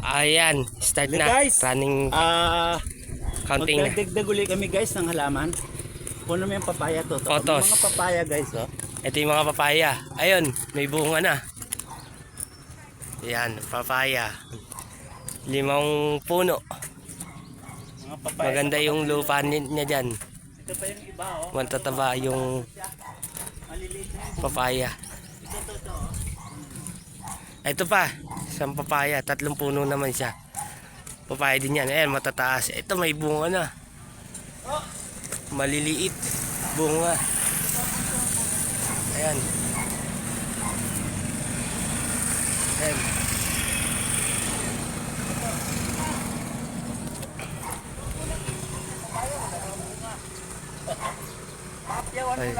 Ayan, start Hey, na. guys. Running Ah, counting na. magdagdag uli kami guys ng halaman. Puno mo yung papaya to. to. Yung mga papaya guys oh. Ito yung mga papaya. Ayun, may bunga na. Yan, papaya. Limang puno. Mga papaya. Maganda yung lupa ni- niya dyan. Ito pa yung iba oh. Matataba yung papaya. Ito to to. Ito pa, isang papaya. Tatlong puno naman siya. Papaya din yan. Ayan, matataas. Ito may bunga na. Maliliit. Bunga. Ayan. Ayan. Ay.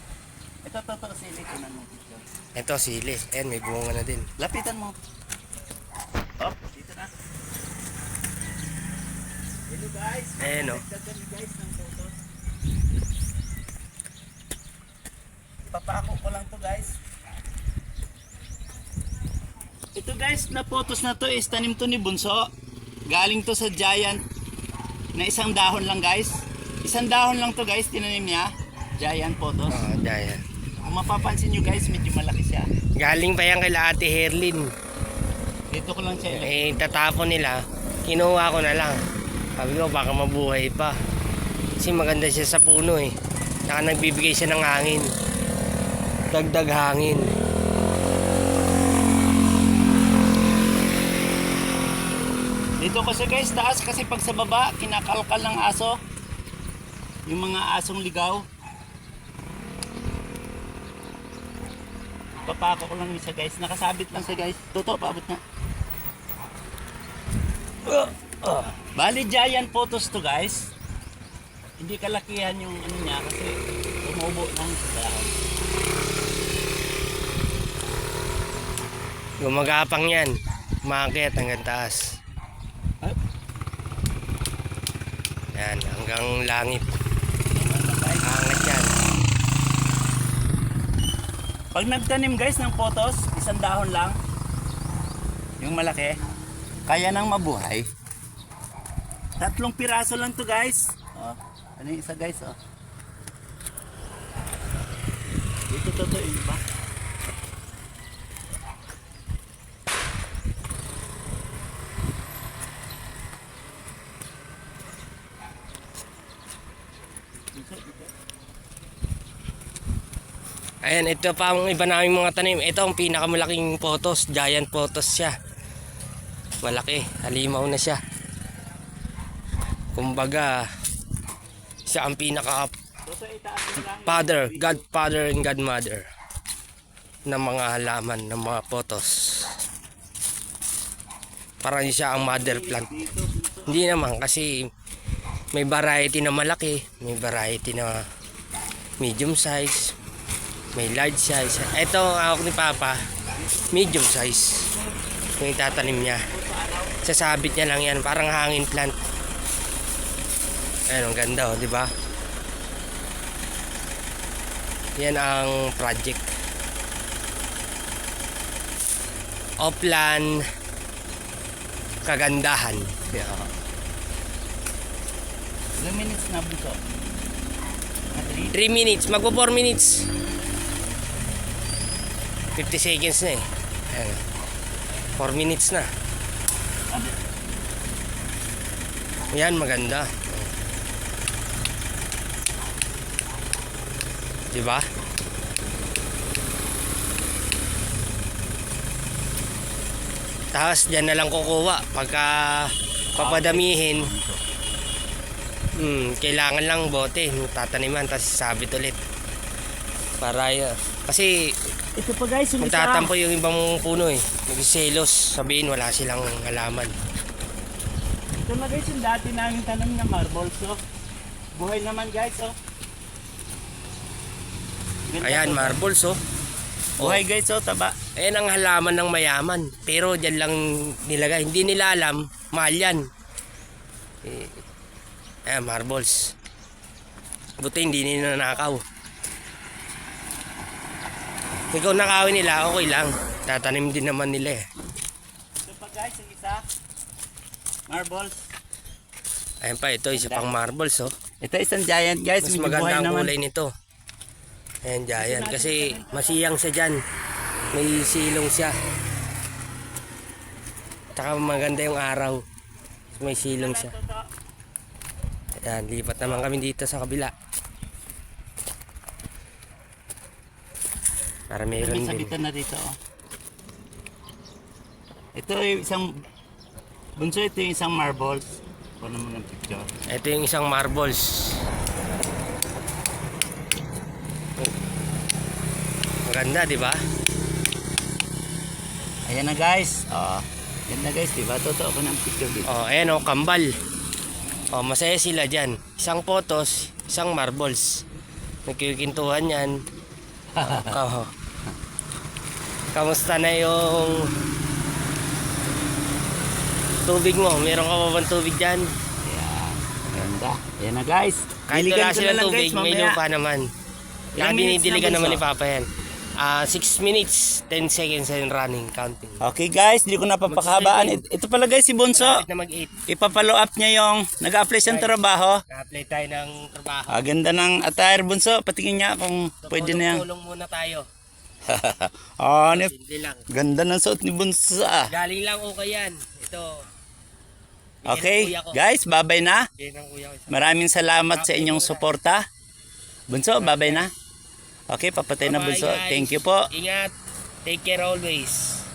Ito to to sili na mo. Ito, sili. Ayan, may bunga na din. Lapitan mo. Up, dito na. Hello guys. Ayan, oh. Dagdagan guys ng photos. Papako ko lang to guys. Ito guys, na photos na to is tanim to ni Bunso. Galing to sa giant na isang dahon lang guys. Isang dahon lang to guys, tinanim niya. Giant photos. Oh, ayan. Kung mapapansin nyo guys, medyo malaki siya. Galing pa yan kay Ate Herlin. Dito ko lang siya. Eh, tatapon nila. Kinuha ko na lang. Sabi ko, baka mabuhay pa. Kasi maganda siya sa puno eh. Saka nagbibigay siya ng hangin. Dagdag hangin. Dito kasi guys, taas kasi pag sa baba, kinakalkal ng aso. Yung mga asong ligaw. Papako ko lang isa guys. Nakasabit lang siya guys. Toto, paabot na. Bali giant photos to guys. Hindi kalakihan yung ano niya kasi tumubo ng dahon. Gumagapang yan. Umakit hanggang taas. Yan, hanggang langit. Angat yan. Pag nagtanim guys ng photos, isang dahon lang. Yung malaki. Kaya nang mabuhay. Tatlong piraso lang to guys. Oh, ano yung isa guys oh. Dito to to iba. Ayan, ito pa ang iba naming mga tanim. Ito ang pinakamalaking photos. Giant photos siya. Malaki. Halimaw na siya. Kumbaga, siya ang pinaka father, godfather and godmother ng mga halaman, ng mga photos. Parang siya ang mother plant. Hindi naman kasi may variety na malaki, may variety na medium size, may large size. Ito ang ako ni Papa, medium size. Yung itatanim niya. Sasabit niya lang yan, parang hangin plant. Ayun, ang ganda oh, di ba? Yan ang project. Oplan kagandahan. Yeah. Ilang minutes na three? 3 minutes, magpo 4 minutes. 50 seconds na eh. Ayan. 4 minutes na. Yan, maganda. Diba? Tapos dyan na lang kukuha pagka papadamihin. Hmm, kailangan lang bote, tataniman tapos sabit ulit. Para yun. Kasi Ito pa guys, yung isa. magtatampo yung ibang puno eh. Nagsiselos, sabihin wala silang halaman. Ito na guys yung dati namin tanim na marbles oh. Buhay naman guys oh. Ganda Ayan, to. marbles oh. Buhay guys oh, taba. Ayan ang halaman ng mayaman. Pero dyan lang nilagay. Hindi nila alam, mahal yan. Eh, ayan, marbles. Buti hindi nila nanakaw. Ikaw nakawin nila, okay lang. Tatanim din naman nila eh. Ito pa guys. yung isa. Marbles. Ayan pa, ito isa pang marbles oh. Ito isang giant guys, Mas maganda ang kulay nito. Ayan, giant. Kasi masiyang siya dyan. May silong siya. Tsaka maganda yung araw. May silong siya. Ayan, lipat naman kami dito sa kabila. Para mayroon din. sabitan na dito. Oh. Ito yung isang bunso ito yung isang marbles. Kuno mo ng picture. Ito yung isang marbles. Maganda, di ba? Ayan na guys. Oh. Ganda guys, di ba? Totoo ko ng picture dito. Oh, ayan oh, kambal. Oh, masaya sila diyan. Isang photos, isang marbles. Nagkikintuhan yan. Oh. Kamusta na yung tubig mo? Meron ka pa bang tubig diyan? Ayan. Ganda. Ayan na guys. Kahit Diligan wala silang lang, tubig, guys, may lupa naman. Kaya dinidiligan na, naman ni bunso? Papa yan. Ah, 6 minutes, 10 seconds and running, counting. Okay guys, hindi ko na papakahabaan. It- Ito pala guys si. Malapit na mag-8. Ipapalo up niya yung nag-apply siyang trabaho. Na-apply tayo ng trabaho. Ah, ganda ng attire Bunso. Patingin niya kung pwede na yan. Tulong muna tayo. ni- Hindi lang. ganda ng suot ni Bunso ah. Galing lang okay yan. Ito. Okay, guys, babay na. Maraming salamat sa inyong suporta. Bunso, babay na. Okay, papatay na Bunso. Thank you po. Ingat. Take care always.